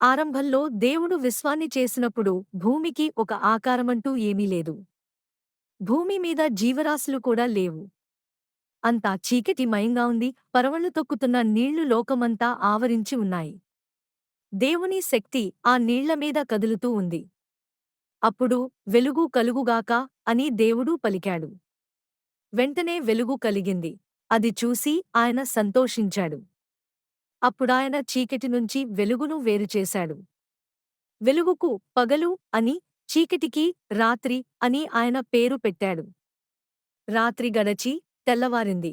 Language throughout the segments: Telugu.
ఆరంభంలో దేవుడు విశ్వాన్ని చేసినప్పుడు భూమికి ఒక ఆకారమంటూ ఏమీ లేదు. భూమి మీద జీవరాశులు కూడా లేవు. అంతా చీకటి మయంగా ఉంది. పరవళ్ళు తొక్కుతున్న నీళ్ళు లోకమంతా ఆవరించి ఉన్నాయి. దేవుని శక్తి ఆ నీళ్ళ మీద కదులుతూ ఉంది. అప్పుడు వెలుగు కలుగుగాక అని దేవుడు పలికాడు. వెంటనే వెలుగు కలిగింది. అది చూసి ఆయన సంతోషించాడు. అప్పుడాయన చీకటి నుంచి వెలుగును వేరుచేశాడు వెలుగుకు పగలు అని చీకటికి రాత్రి అని ఆయన పేరు పెట్టాడు. రాత్రి గడచి తెల్లవారింది.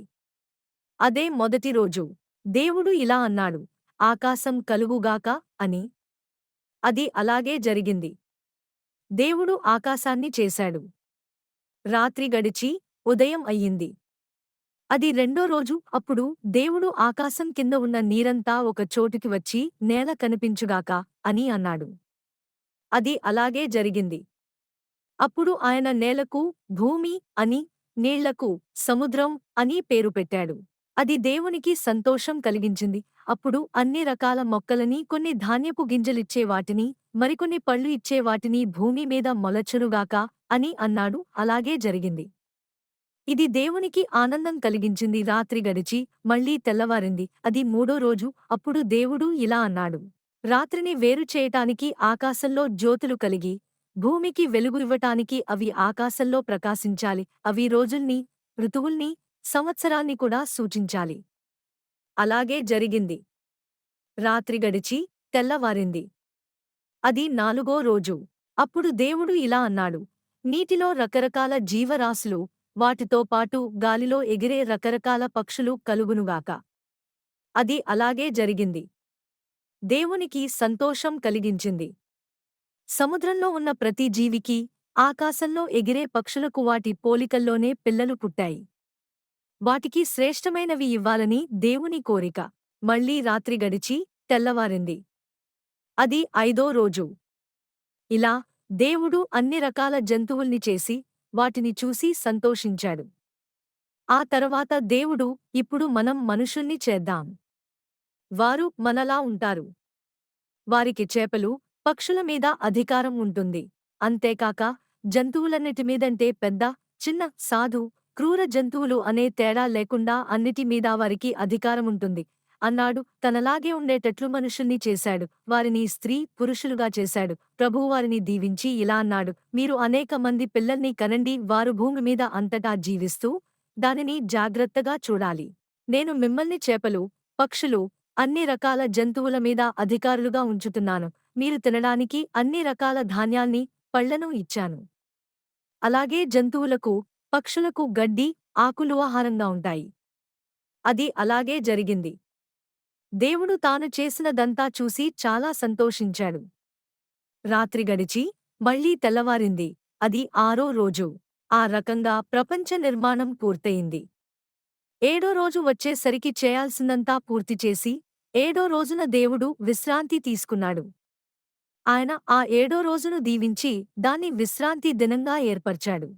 అదే మొదటి రోజు. దేవుడు ఇలా అన్నాడు. ఆకాశం కలుగుగాక అని. అది అలాగే జరిగింది. దేవుడు ఆకాశాన్ని చేశాడు. రాత్రి గడిచి ఉదయం అయ్యింది. అది రెండో రోజు అప్పుడు దేవుడు ఆకాశం కింద ఉన్న నీరంతా ఒక చోటుకి వచ్చి నేల కనిపించుగాక అని అన్నాడు. అది అలాగే జరిగింది. అప్పుడు ఆయన నేలకు భూమి అని నీళ్ళకు సముద్రం అని పేరు పెట్టాడు. అది దేవునికి సంతోషం కలిగించింది. అప్పుడు అన్ని రకాల మొక్కలని కొన్ని ధాన్యపు గింజలిచ్చే వాటిని మరికొన్ని పళ్ళు ఇచ్చే వాటిని భూమి మీద మొలచరుగాక అని అన్నాడు. అలాగే జరిగింది. ఇది దేవునికి ఆనందం కలిగించింది. రాత్రి గడిచి మళ్ళీ తెల్లవారింది. అది మూడో రోజు. అప్పుడు దేవుడు ఇలా అన్నాడు. రాత్రిని వేరు చేయటానికి ఆకాశంలో జ్యోతులు కలిగి భూమికి వెలుగురివ్వటానికి అవి ఆకాశంలో ప్రకాశించాలి. అవి రోజుల్ని ఋతువుల్ని సంవత్సరాన్ని కూడా సూచించాలి. అలాగే జరిగింది. రాత్రి గడిచి తెల్లవారింది. అది నాలుగో రోజు. అప్పుడు దేవుడు ఇలా అన్నాడు. నీటిలో రకరకాల జీవరాశులు వాటితో పాటు గాలిలో ఎగిరే రకరకాల పక్షులు కలుగునుగాక. అది అలాగే జరిగింది. దేవునికి సంతోషం కలిగించింది. సముద్రంలో ఉన్న ప్రతి జీవికి ఆకాశంలో ఎగిరే పక్షులకు వాటి పోలికల్లోనే పిల్లలు పుట్టాయి. వాటికి శ్రేష్టమైనవి ఇవ్వాలని దేవుని కోరిక. మళ్ళీ రాత్రి గడిచి తెల్లవారింది. అది ఐదో రోజు. ఇలా దేవుడు అన్ని రకాల జంతువుల్ని చేసి వాటిని చూసి సంతోషించాడు. ఆ తరువాత దేవుడు ఇప్పుడు మనం మనుషుల్ని చేద్దాం. వారు మనలా ఉంటారు. వారికి చేపలు పక్షుల మీద అధికారం ఉంటుంది. అంతేకాక జంతువులన్నిటిమీదంటే పెద్ద చిన్న సాధు క్రూర జంతువులు అనే తేడా లేకుండా అన్నిటి మీద వారికి అధికారముంటుంది అన్నాడు. తనలాగే ఉండేటట్లు మనుషుల్ని చేశాడు. వారిని స్త్రీ పురుషులుగా చేశాడు. ప్రభువు వారిని దీవించి ఇలా అన్నాడు. మీరు అనేక మంది పిల్లల్ని కనండి. వారు భూమి మీద అంతటా జీవిస్తూ దానిని జాగ్రత్తగా చూడాలి. నేను మిమ్మల్ని చేపలు పక్షులు అన్ని రకాల జంతువుల మీద అధికారులుగా ఉంచుతున్నాను. మీరు తినడానికి అన్ని రకాల ధాన్యాల్ని పళ్ళను ఇచ్చాను. అలాగే జంతువులకు పక్షులకు గడ్డి ఆకులు ఆహారంగా ఉంటాయి. అది అలాగే జరిగింది. దేవుడు తాను చేసినదంతా చూసి చాలా సంతోషించాడు. రాత్రి గడిచి మళ్ళీ తెల్లవారింది. అది ఆరో రోజు. ఆ రకంగా ప్రపంచ నిర్మాణం పూర్తయింది. ఏడో రోజు వచ్చేసరికి చేయాల్సిందంతా పూర్తిచేసి ఏడో రోజున దేవుడు విశ్రాంతి తీసుకున్నాడు. ఆయన ఆ ఏడో రోజును దీవించి దాన్ని విశ్రాంతి దినంగా ఏర్పర్చాడు.